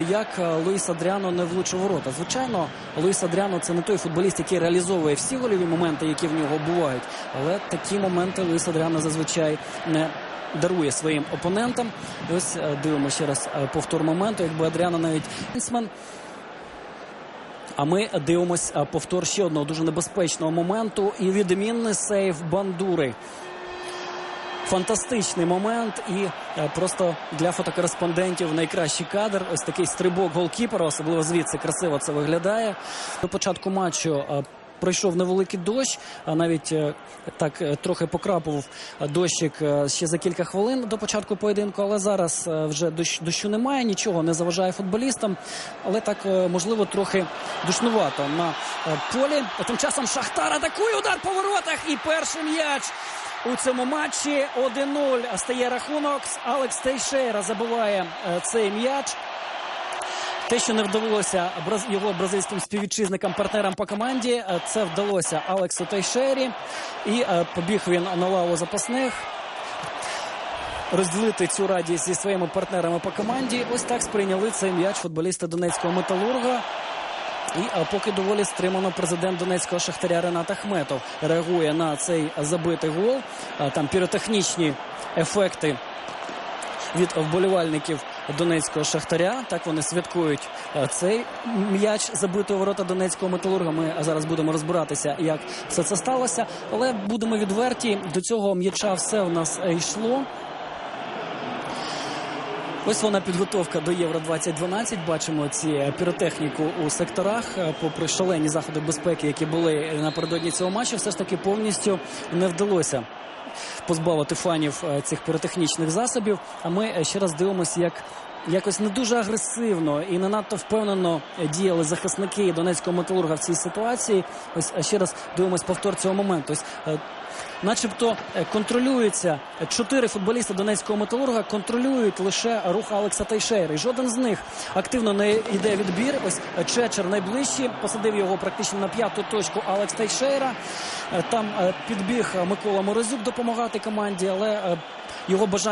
Як е, Луїс Адріано не влучив ворота. Звичайно, Луїс Адріано це не той футболіст, який реалізовує всі гольові моменти, які в нього бувають. Але такі моменти Луїс Адріано зазвичай не дарує своїм опонентам. Ось е, дивимося ще раз е, повтор моменту. Якби Адріано навіть Лінсмен. А ми дивимось е, повтор ще одного дуже небезпечного моменту. І відмінний сейв бандури. Фантастичний момент і е, просто для фотокореспондентів найкращий кадр. Ось такий стрибок голкіпера, особливо звідси красиво це виглядає. До початку матчу е, пройшов невеликий дощ, а навіть е, так е, трохи покрапував дощик е, ще за кілька хвилин до початку поєдинку. Але зараз вже дощ, дощу немає, нічого не заважає футболістам. Але так можливо трохи душнувато на полі. Тим часом Шахтар атакує удар по воротах і перший м'яч. У цьому матчі 1-0 стає рахунок. Алекс Тейшейра забиває е, цей м'яч. Те, що не вдалося його бразильським співвітчизникам, партнерам по команді, е, це вдалося Алексу Тейшері. І е, побіг він на лаву запасних. Розділити цю радість зі своїми партнерами по команді. Ось так сприйняли цей м'яч футболісти Донецького металурга. І поки доволі стримано президент Донецького шахтаря Ренат Ахметов реагує на цей забитий гол. Там піротехнічні ефекти від вболівальників Донецького шахтаря. Так вони святкують цей м'яч забитий у ворота Донецького металурга. Ми зараз будемо розбиратися, як все це сталося. Але будемо відверті. До цього м'яча все в нас е, йшло. Ось вона підготовка до Євро 2012. Бачимо ці е, піротехніку у секторах. Е, Попри шалені заходи безпеки, які були напередодні цього матчу, все ж таки повністю не вдалося позбавити фанів е, цих піротехнічних засобів. А ми е, ще раз дивимося, як якось не дуже агресивно і не надто впевнено е, діяли захисники Донецького металурга в цій ситуації. Ось ще раз дивимося повтор цього моменту. Ось начебто е, контролюється е, чотири футболісти Донецького металурга контролюють лише рух Алекса Тейшейри. Жоден з них активно не йде відбір. Ось е, Чечер найближчий посадив його практично на п'яту точку. Алекс Тейшейра. Е, Там підбіг Микола Морозюк допомагати команді, але його бажання.